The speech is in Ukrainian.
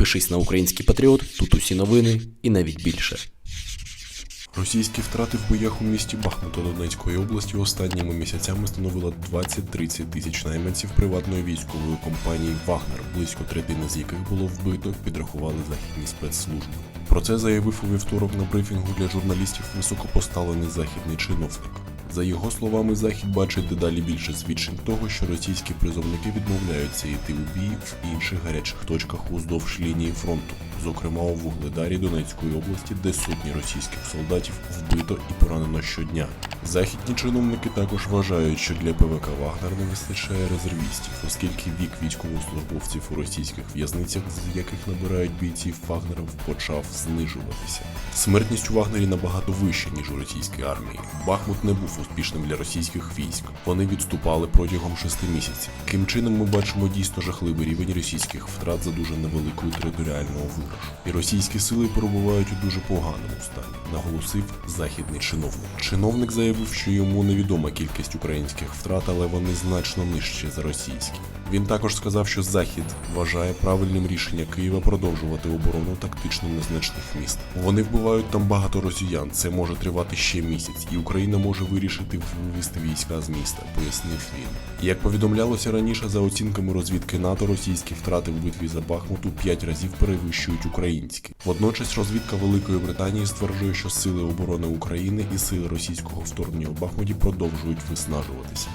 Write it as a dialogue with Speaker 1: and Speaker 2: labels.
Speaker 1: Підпишись на український патріот, тут усі новини і навіть більше.
Speaker 2: Російські втрати в боях у місті Бахмута Донецької області останніми місяцями становило 20-30 тисяч найманців приватної військової компанії Вагнер, близько третини з яких було вбито, підрахували західні спецслужби. Про це заявив у вівторок на брифінгу для журналістів високопоставлений західний чиновник. За його словами, Захід бачить дедалі більше свідчень того, що російські призовники відмовляються йти у бій в інших гарячих точках уздовж лінії фронту, зокрема у Вугледарі Донецької області, де сотні російських солдатів вбито і поранено щодня. Західні чиновники також вважають, що для ПВК Вагнер не вистачає резервістів, оскільки вік військовослужбовців у російських в'язницях, з яких набирають бійців Вагнера, почав знижуватися. Смертність у Вагнері набагато вища, ніж у російській армії. Бахмут не був успішним для російських військ. Вони відступали протягом шести місяців. Таким чином, ми бачимо дійсно жахливий рівень російських втрат за дуже невеликою територіального виграшу. І російські сили перебувають у дуже поганому стані, наголосив західний чиновник. Чиновник заявив, що йому невідома кількість українських втрат, але вони значно нижчі за російські. Він також сказав, що Захід вважає правильним рішення Києва продовжувати оборону тактично незначних міст. Вони вбивають там багато росіян. Це може тривати ще місяць, і Україна може вирішити вивести війська з міста, пояснив він. Як повідомлялося раніше, за оцінками розвідки НАТО, російські втрати в битві за Бахмут у 5 разів перевищують українські. Водночас розвідка Великої Британії стверджує, що сили оборони України і сили російського вторгнення у Бахмуті продовжують виснажуватися.